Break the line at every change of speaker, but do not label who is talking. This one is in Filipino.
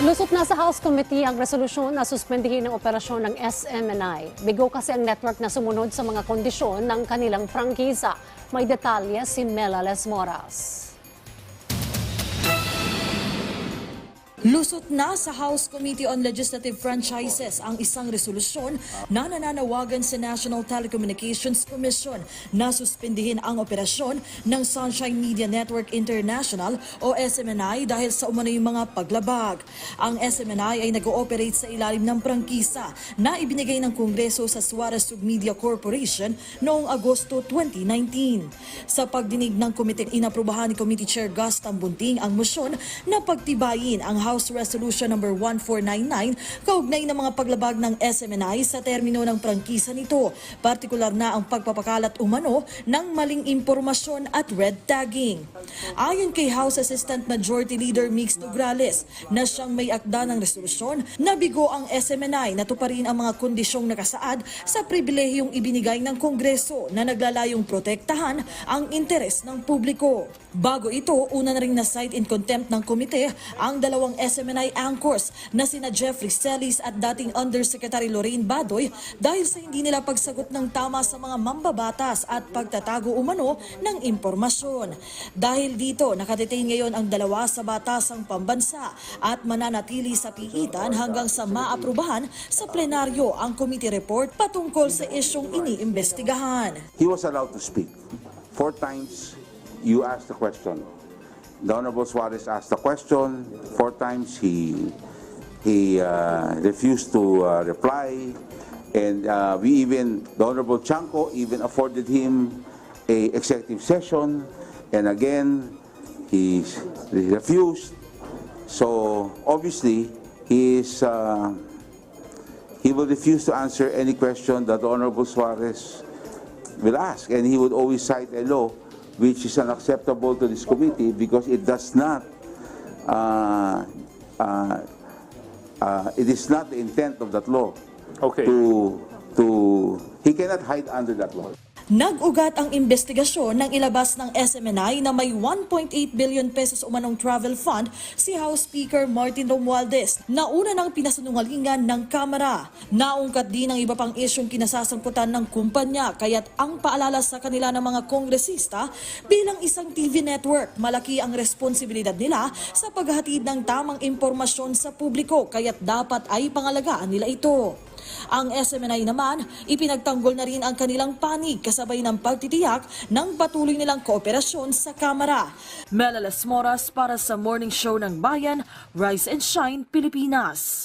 Lusot na sa House Committee ang resolusyon na suspendihin ang operasyon ng SMNI. Bigo kasi ang network na sumunod sa mga kondisyon ng kanilang prangkisa. May detalye si Mela Les Moras.
Lusot na sa House Committee on Legislative Franchises ang isang resolusyon na nananawagan sa National Telecommunications Commission na suspindihin ang operasyon ng Sunshine Media Network International o SMNI dahil sa umano'y mga paglabag. Ang SMNI ay nag-ooperate sa ilalim ng prangkisa na ibinigay ng Kongreso sa Suarez Submedia Corporation noong Agosto 2019. Sa pagdinig ng komite, inaprubahan ni Committee Chair Gus Tambunting ang motion na pagtibayin ang House Resolution number 1499 kaugnay ng mga paglabag ng SMNI sa termino ng prangkisa nito, partikular na ang pagpapakalat umano ng maling impormasyon at red tagging. Ayon kay House Assistant Majority Leader Mix Nograles na siyang may akda ng resolusyon, nabigo ang SMNI na tuparin ang mga kondisyong nakasaad sa pribilehiyong ibinigay ng Kongreso na naglalayong protektahan ang interes ng publiko. Bago ito, una na rin na cite in contempt ng komite ang dalawang SMNI anchors na sina Jeffrey Celis at dating Undersecretary Lorraine Badoy dahil sa hindi nila pagsagot ng tama sa mga mambabatas at pagtatago umano ng impormasyon. Dahil dito, nakadetain ngayon ang dalawa sa batasang pambansa at mananatili sa piitan hanggang sa maaprubahan sa plenaryo ang committee report patungkol sa isyong iniimbestigahan.
He was allowed to speak. Four times you asked the question. The Honorable Suarez asked the question. Four times he he uh, refused to uh, reply, and uh, we even the Honorable Chanco even afforded him a executive session, and again he, he refused. So obviously he is. Uh, he will refuse to answer any question that the Honorable Suarez will ask, and he would always cite a law which is unacceptable to this committee because it does not, uh, uh, uh, it is not the intent of that law.
Okay.
To, to, he cannot hide under that law.
Nag-ugat ang investigasyon ng ilabas ng SMNI na may 1.8 billion pesos umanong travel fund si House Speaker Martin Romualdez na una ng pinasunungalingan ng Kamara. Naungkat din ang iba pang isyong kinasasangkutan ng kumpanya kaya't ang paalala sa kanila ng mga kongresista bilang isang TV network, malaki ang responsibilidad nila sa paghahatid ng tamang impormasyon sa publiko kaya't dapat ay pangalagaan nila ito. Ang SMNI naman, ipinagtanggol na rin ang kanilang panig kasabay ng pagtitiyak ng patuloy nilang kooperasyon sa Kamara. Mela Las Moras para sa Morning Show ng Bayan, Rise and Shine, Pilipinas.